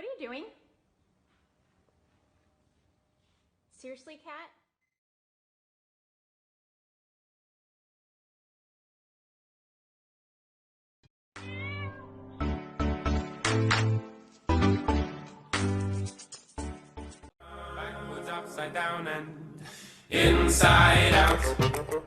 What are you doing? Seriously, cat? Backwards, upside down, and inside out.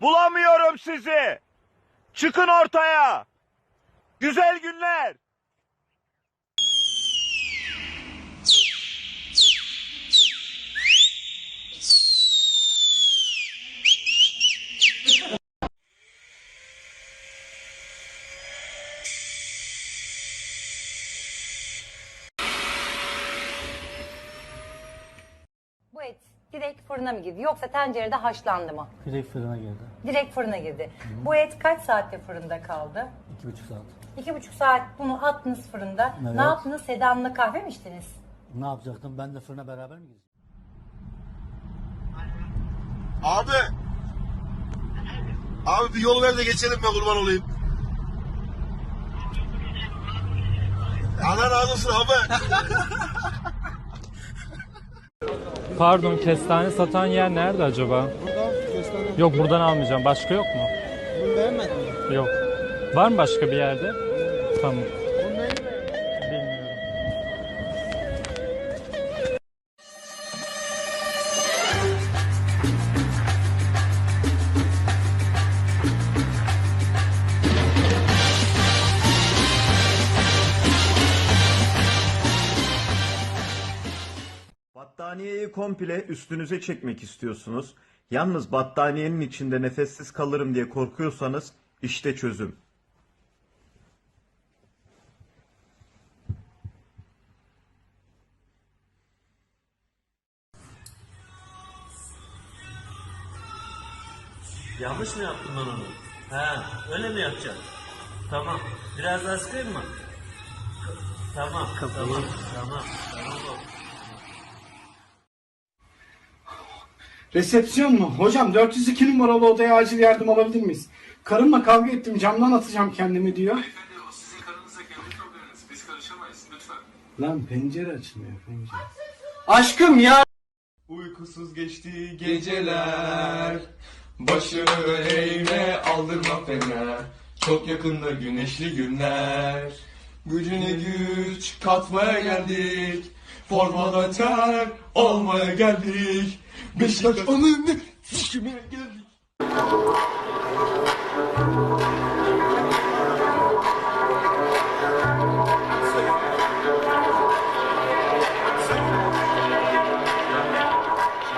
Bulamıyorum sizi. Çıkın ortaya. Güzel günler. Bu et direkt fırına mı girdi yoksa tencerede haşlandı mı? Direkt fırına girdi. Direkt fırına girdi. Bu et kaç saatte fırında kaldı? İki buçuk saat. İki buçuk saat bunu attınız fırında. Evet. Ne yaptınız? Sedanlı kahve mi içtiniz? Ne yapacaktım? Ben de fırına beraber mi gireceğim? Abi. Abi bir yol ver de geçelim ben kurban olayım. Allah razı olsun abi. Pardon kestane satan yer nerede acaba? Yok buradan almayacağım. Başka yok mu? Bunu beğenmedin mi? Yok. Var mı başka bir yerde? Tamam. Battaniyeyi komple üstünüze çekmek istiyorsunuz. Yalnız battaniyenin içinde nefessiz kalırım diye korkuyorsanız işte çözüm. Yanlış mı yaptım ben onu? He, öyle mi yapacaksın? Tamam. Biraz daha sıkayım mı? Tamam, tamam, tamam, tamam. Resepsiyon mu? Hocam 402 numaralı odaya acil yardım alabilir miyiz? Karımla kavga ettim camdan atacağım kendimi diyor. Sizin karınızla kendi probleminiz. Biz karışamayız lütfen. Lan pencere açılmıyor pencere. Aşkım ya. Uykusuz geçti geceler Başını eğme aldırma fener Çok yakında güneşli günler Gücüne güç katmaya geldik Formada ter olmaya geldik Beşiktaş onun ne? Sikimine geldik.